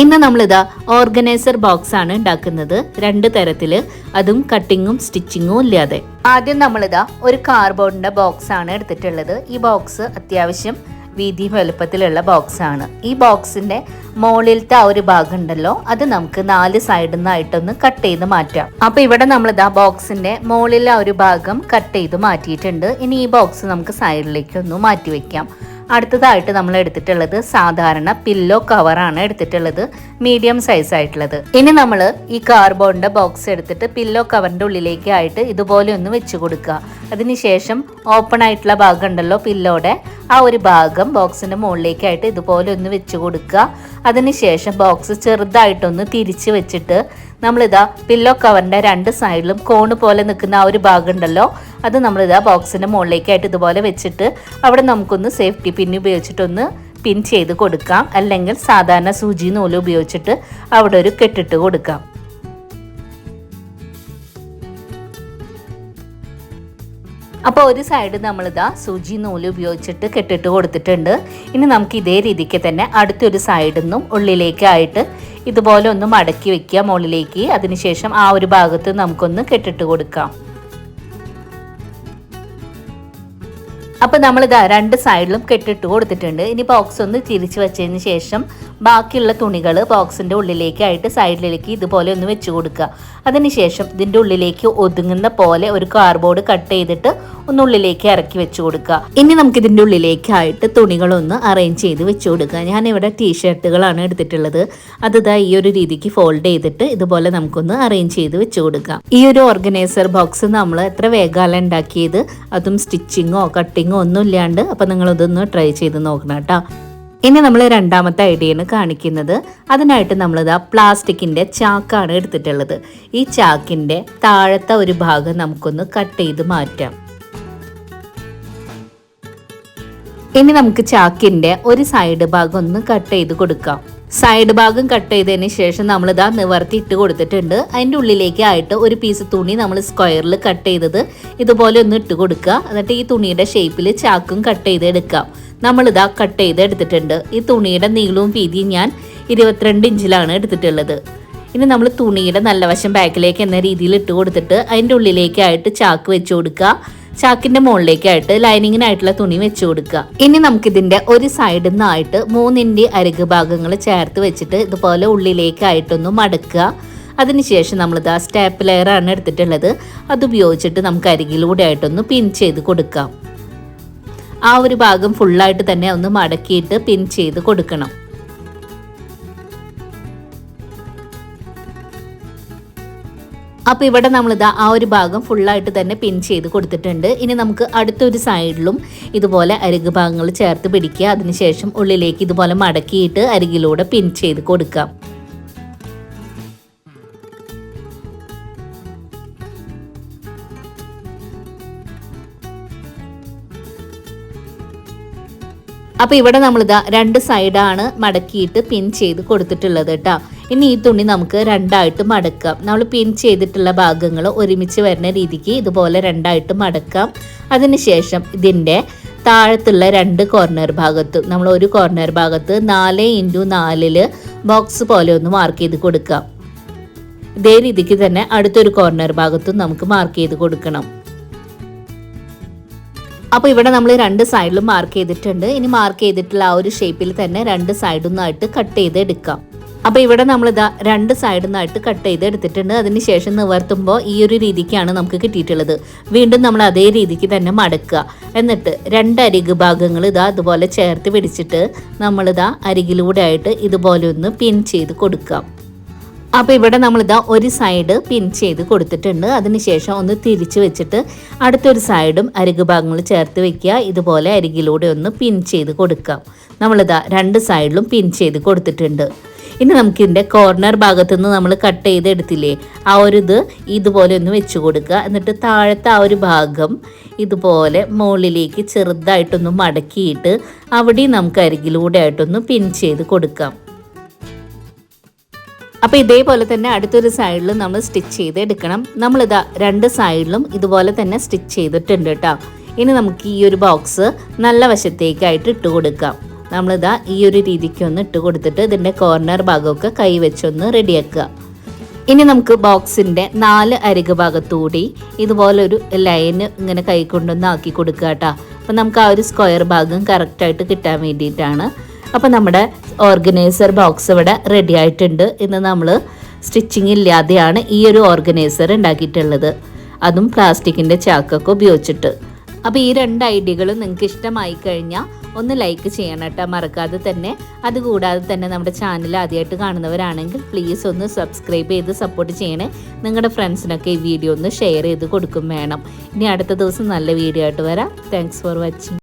ഇന്ന് നമ്മളിതാ organiser box ആണ് ഉണ്ടാക്കുന്നത്. രണ്ട് തരത്തിൽ. അതും കട്ടിങ്ങും സ്റ്റിച്ചിങ്ങും ഇല്ലാതെ. ആദ്യം നമ്മളിതാ ഒരു കാർബോർഡിന്റെ ബോക്സ് ആണ് എടുത്തിട്ടുള്ളത്. ഈ ബോക്സ് അത്യാവശ്യം വീതി വലുപ്പത്തിലുള്ള ബോക്സ് ആണ്. ഈ ബോക്സിന്റെ മുകളിലത്തെ ആ ഒരു ഭാഗം ഉണ്ടല്ലോ അത് നമുക്ക് നാല് സൈഡിൽ നിന്നായിട്ടൊന്ന് കട്ട് ചെയ്ത് മാറ്റാം. അപ്പൊ ഇവിടെ നമ്മൾ ഇതാ ബോക്സിന്റെ മുകളിലെ ആ ഒരു ഭാഗം കട്ട് ചെയ്ത് മാറ്റിയിട്ടുണ്ട്. ഇനി ഈ ബോക്സ് നമുക്ക് സൈഡിലേക്ക് ഒന്ന് മാറ്റി വെക്കാം. അടുത്തതായിട്ട് നമ്മൾ എടുത്തിട്ടുള്ളത് സാധാരണ പില്ലോ കവറാണ് എടുത്തിട്ടുള്ളത് മീഡിയം സൈസ് ആയിട്ടുള്ളത്. ഇനി നമ്മൾ ഈ കാർബോണിന്റെ ബോക്സ് എടുത്തിട്ട് പില്ലോ കവറിന്റെ ഉള്ളിലേക്ക് ആയിട്ട് ഇതുപോലെ ഒന്ന് വെച്ച് കൊടുക്കുക. അതിനുശേഷം ഓപ്പൺ ആയിട്ടുള്ള ഭാഗം ഉണ്ടല്ലോ പില്ലോടെ ആ ഒരു ഭാഗം ബോക്സിന്റെ മുകളിലേക്കായിട്ട് ഇതുപോലെ ഒന്ന് വെച്ച് കൊടുക്കുക. അതിനുശേഷം ബോക്സ് ചെറുതായിട്ടൊന്ന് തിരിച്ച് വെച്ചിട്ട് നമ്മളിതാ പില്ലോ കവറിന്റെ രണ്ട് സൈഡിലും കോണ് പോലെ നിൽക്കുന്ന ആ ഒരു ഭാഗം ഉണ്ടല്ലോ അത് നമ്മളിതാ ബോക്സിന്റെ മുകളിലേക്കായിട്ട് ഇതുപോലെ വെച്ചിട്ട് അവിടെ നമുക്കൊന്ന് സേഫ്റ്റി പിൻ ഉപയോഗിച്ചിട്ടൊന്ന് പിൻ ചെയ്ത് കൊടുക്കാം. അല്ലെങ്കിൽ സാധാരണ സൂചി നൂൽ ഉപയോഗിച്ചിട്ട് അവിടെ ഒരു കെട്ടിട്ട് കൊടുക്കാം. അപ്പോൾ ഒരു സൈഡ് നമ്മളിതാ സൂചി നൂൽ ഉപയോഗിച്ചിട്ട് കെട്ടിട്ട് കൊടുത്തിട്ടുണ്ട്. ഇനി നമുക്ക് ഇതേ രീതിക്ക് തന്നെ അടുത്തൊരു സൈഡിൽ നിന്നും ഉള്ളിലേക്കായിട്ട് ഇതുപോലെ ഒന്ന് മടക്കി വെക്കുക മുകളിലേക്ക്. അതിനുശേഷം ആ ഒരു ഭാഗത്ത് നമുക്കൊന്ന് കെട്ടിട്ട് കൊടുക്കാം. അപ്പോൾ നമ്മളിതാ രണ്ട് സൈഡിലും കെട്ടിട്ട് കൊടുത്തിട്ടുണ്ട്. ഇനി ബോക്സ് ഒന്ന് തിരിച്ചു വെച്ചതിന് ശേഷം ബാക്കിയുള്ള തുണികൾ ബോക്സിന്റെ ഉള്ളിലേക്കായിട്ട് സൈഡിലേക്ക് ഇതുപോലെ ഒന്ന് വെച്ച് കൊടുക്കുക. അതിനുശേഷം ഇതിന്റെ ഉള്ളിലേക്ക് ഒതുങ്ങുന്ന പോലെ ഒരു കാർഡ്ബോർഡ് കട്ട് ചെയ്തിട്ട് ഒന്ന് ഉള്ളിലേക്ക് ഇറക്കി വെച്ച് കൊടുക്കുക. ഇനി നമുക്ക് ഇതിന്റെ ഉള്ളിലേക്കായിട്ട് തുണികളൊന്ന് അറേഞ്ച് ചെയ്ത് വെച്ച് കൊടുക്കുക. ഞാനിവിടെ ടീഷർട്ടുകളാണ് എടുത്തിട്ടുള്ളത്. അത് ഇതാ ഈ ഒരു രീതിക്ക് ഫോൾഡ് ചെയ്തിട്ട് ഇതുപോലെ നമുക്കൊന്ന് അറേഞ്ച് ചെയ്ത് വെച്ച് കൊടുക്കാം ഈ ഒരു ഓർഗനൈസർ ബോക്സ് നമ്മൾ എത്ര വേഗാല ഉണ്ടാക്കിയത്. അതും സ്റ്റിച്ചിങ്ങോ കട്ടിങ്ങോ ഒന്നും ഇല്ലാണ്ട് അപ്പം നിങ്ങളിതൊന്ന് ട്രൈ ചെയ്ത് നോക്കണം കേട്ടോ. ഇനി നമ്മൾ രണ്ടാമത്തെ ഐഡിയയാണ് കാണിക്കുന്നത് അതിനായിട്ട് നമ്മളിതാ പ്ലാസ്റ്റിക്കിന്റെ ചാക്കാണ് എടുത്തിട്ടുള്ളത്. ഈ ചാക്കിന്റെ താഴത്തെ ഒരു ഭാഗം നമുക്കൊന്ന് കട്ട് ചെയ്ത് മാറ്റാം. ഇനി നമുക്ക് ചാക്കിന്റെ ഒരു സൈഡ് ഭാഗം ഒന്ന് കട്ട് ചെയ്ത് കൊടുക്കാം. സൈഡ് ഭാഗം കട്ട് ചെയ്തതിന് ശേഷം നമ്മൾ ഇതാ നിവർത്തി ഇട്ട് കൊടുത്തിട്ടുണ്ട്. അതിന്റെ ഉള്ളിലേക്ക് ആയിട്ട് ഒരു പീസ് തുണി നമ്മൾ സ്ക്വയറിൽ കട്ട് ചെയ്തത് ഇതുപോലെ ഒന്ന് ഇട്ട് കൊടുക്കുക. എന്നിട്ട് ഈ തുണിയുടെ ഷേപ്പിൽ ചാക്കും കട്ട് ചെയ്ത് എടുക്കാം നമ്മളിതാ കട്ട് ചെയ്ത് എടുത്തിട്ടുണ്ട്. ഈ തുണിയുടെ നീളവും വീതിയും ഞാൻ ഇരുപത്തിരണ്ട് ഇഞ്ചിലാണ് എടുത്തിട്ടുള്ളത്. ഇനി നമ്മൾ തുണിയുടെ നല്ല വശം ബാക്കിലേക്ക് എന്ന രീതിയിൽ ഇട്ട് കൊടുത്തിട്ട് അതിന്റെ ഉള്ളിലേക്കായിട്ട് ചാക്ക് വെച്ച് കൊടുക്കുക. ചാക്കിന്റെ മുകളിലേക്കായിട്ട് ലൈനിങ്ങിനായിട്ടുള്ള തുണി വെച്ച് കൊടുക്കുക. ഇനി നമുക്കിതിന്റെ ഒരു സൈഡിൽ നിന്നായിട്ട് മൂന്നിന്റെ അരക് ഭാഗങ്ങൾ ചേർത്ത് വെച്ചിട്ട് ഇതുപോലെ ഉള്ളിലേക്കായിട്ടൊന്ന് മടക്കുക. അതിനുശേഷം നമ്മളിത് ആ സ്റ്റാപ്പ് ലെയറാണ് എടുത്തിട്ടുള്ളത്. അത് ഉപയോഗിച്ചിട്ട് നമുക്ക് അരികിലൂടെ ആയിട്ടൊന്ന് പിൻ ചെയ്ത് കൊടുക്കാം. ആ ഒരു ഭാഗം ഫുള്ളായിട്ട് തന്നെ ഒന്ന് മടക്കിയിട്ട് പിൻ ചെയ്ത് കൊടുക്കണം. അപ്പോൾ ഇവിടെ നമ്മളിതാ ആ ഒരു ഭാഗം ഫുള്ളായിട്ട് തന്നെ പിൻ ചെയ്ത് കൊടുത്തിട്ടുണ്ട്. ഇനി നമുക്ക് അടുത്തൊരു സൈഡിലും ഇതുപോലെ അരികു ഭാഗങ്ങൾ ചേർത്ത് പിടിക്കുക. അതിനുശേഷം ഉള്ളിലേക്ക് ഇതുപോലെ മടക്കിയിട്ട് അരികിലൂടെ പിൻ ചെയ്ത് കൊടുക്കാം. അപ്പോൾ ഇവിടെ നമ്മളിതാ രണ്ട് സൈഡാണ് മടക്കിയിട്ട് പിൻ ചെയ്ത് കൊടുത്തിട്ടുള്ളത് കേട്ടോ ഇനി ഈ തുണി നമുക്ക് രണ്ടായിട്ട് മടക്കാം. നമ്മൾ പിൻ ചെയ്തിട്ടുള്ള ഭാഗങ്ങൾ ഒരുമിച്ച് വരുന്ന രീതിക്ക് ഇതുപോലെ രണ്ടായിട്ട് മടക്കാം. അതിനുശേഷം ഇതിന്റെ താഴത്തുള്ള രണ്ട് കോർണർ ഭാഗത്ത് നമ്മൾ ഒരു കോർണർ ഭാഗത്ത് നാല് ഇന്റു നാലിൽ ബോക്സ് പോലെ ഒന്ന് മാർക്ക് ചെയ്ത് കൊടുക്കാം. ഇതേ രീതിക്ക് തന്നെ അടുത്തൊരു കോർണർ ഭാഗത്തും നമുക്ക് മാർക്ക് ചെയ്ത് കൊടുക്കണം. അപ്പോൾ ഇവിടെ നമ്മൾ രണ്ട് സൈഡിലും മാർക്ക് ചെയ്തിട്ടുണ്ട്. ഇനി മാർക്ക് ചെയ്തിട്ടുള്ള ആ ഒരു ഷേപ്പിൽ തന്നെ രണ്ട് സൈഡിൽ നിന്നായിട്ട് കട്ട് ചെയ്ത് എടുക്കാം. അപ്പോൾ ഇവിടെ നമ്മൾ നമ്മളിതാ രണ്ട് സൈഡിൽ നിന്നായിട്ട് കട്ട് ചെയ്ത് എടുത്തിട്ടുണ്ട്. അതിന് ശേഷം നിവർത്തുമ്പോൾ ഈ ഒരു രീതിക്കാണ് നമുക്ക് കിട്ടിയിട്ടുള്ളത്. വീണ്ടും നമ്മൾ അതേ രീതിക്ക് തന്നെ മടക്കുക. എന്നിട്ട് രണ്ട് അരിക് ഭാഗങ്ങൾ ഇതാ അതുപോലെ ചേർത്ത് പിടിച്ചിട്ട് നമ്മളിതാ അരികിലൂടെ ആയിട്ട് ഇതുപോലെ ഒന്ന് പിൻ ചെയ്ത് കൊടുക്കാം. അപ്പോൾ ഇവിടെ നമ്മളിതാ ഒരു സൈഡ് പിൻ ചെയ്ത് കൊടുത്തിട്ടുണ്ട്. അതിനുശേഷം ഒന്ന് തിരിച്ചു വെച്ചിട്ട് അടുത്തൊരു സൈഡും അരികു ഭാഗങ്ങൾ ചേർത്ത് വെക്കുക. ഇതുപോലെ അരികിലൂടെ ഒന്ന് പിൻ ചെയ്ത് കൊടുക്കാം. നമ്മളിതാ രണ്ട് സൈഡിലും പിൻ ചെയ്ത് കൊടുത്തിട്ടുണ്ട്. ഇനി നമുക്ക് ഇതിന്റെ കോർണർ ഭാഗത്തുനിന്ന് നമ്മൾ കട്ട് ചെയ്തെടുത്തില്ലേ ആ ഒരു ഇത് ഇതുപോലെ ഒന്ന് വെച്ച് കൊടുക്കുക. എന്നിട്ട് താഴത്തെ ആ ഒരു ഭാഗം ഇതുപോലെ മുകളിലേക്ക് ചെറുതായിട്ടൊന്ന് മടക്കിയിട്ട് അവിടെയും നമുക്ക് അരികിലൂടെ ആയിട്ടൊന്ന് പിൻ ചെയ്ത് കൊടുക്കാം. അപ്പോൾ ഇതേപോലെ തന്നെ അടുത്തൊരു സൈഡിൽ നമ്മൾ സ്റ്റിച്ച് ചെയ്ത് എടുക്കണം നമ്മളിതാ രണ്ട് സൈഡിലും ഇതുപോലെ തന്നെ സ്റ്റിച്ച് ചെയ്തിട്ടുണ്ട് കേട്ടോ ഇനി നമുക്ക് ഈ ഒരു ബോക്സ് നല്ല വശത്തേക്കായിട്ട് ഇട്ട് കൊടുക്കാം. നമ്മളിതാ ഈ ഒരു രീതിക്ക് ഒന്ന് ഇട്ട് കൊടുത്തിട്ട് ഇതിന്റെ കോർണർ ഭാഗമൊക്കെ കൈ വെച്ചൊന്ന് റെഡിയാക്കുക ഇനി നമുക്ക് ബോക്സിന്റെ നാല് അരിക് ഭാഗത്തുകൂടി ഇതുപോലൊരു ലൈന് ഇങ്ങനെ കൈ കൊണ്ടൊന്ന് ആക്കി കൊടുക്കുക കേട്ടോ അപ്പം നമുക്ക് ആ ഒരു സ്ക്വയർ ഭാഗം കറക്റ്റായിട്ട് കിട്ടാൻ വേണ്ടിയിട്ടാണ് അപ്പോൾ നമ്മുടെ ഓർഗനൈസർ ബോക്സ് ഇവിടെ റെഡി ആയിട്ടുണ്ട് ഇന്ന് നമ്മൾ സ്റ്റിച്ചിങ് ഇല്ലാതെയാണ് ഈ ഒരു ഓർഗനൈസർ ഉണ്ടാക്കിയിട്ടുള്ളത്. അതും പ്ലാസ്റ്റിക്കിന്റെ ചാക്കൊക്കെ ഉപയോഗിച്ചിട്ട്. അപ്പോൾ ഈ രണ്ട് ഐഡിയകളും നിങ്ങൾക്ക് ഇഷ്ടമായി കഴിഞ്ഞാൽ ഒന്ന് ലൈക്ക് ചെയ്യണം കേട്ടോ. മറക്കാതെ തന്നെ. അതുകൂടാതെ തന്നെ നമ്മുടെ ചാനൽ ആദ്യമായിട്ട് കാണുന്നവരാണെങ്കിൽ പ്ലീസ് ഒന്ന് സബ്സ്ക്രൈബ് ചെയ്ത് സപ്പോർട്ട് ചെയ്യണേ. നിങ്ങളുടെ ഫ്രണ്ട്സിനൊക്കെ ഈ വീഡിയോ ഒന്ന് ഷെയർ ചെയ്ത് കൊടുക്കും വേണം. ഇനി അടുത്ത ദിവസം നല്ല വീഡിയോ ആയിട്ട് വരാം. Thanks for watching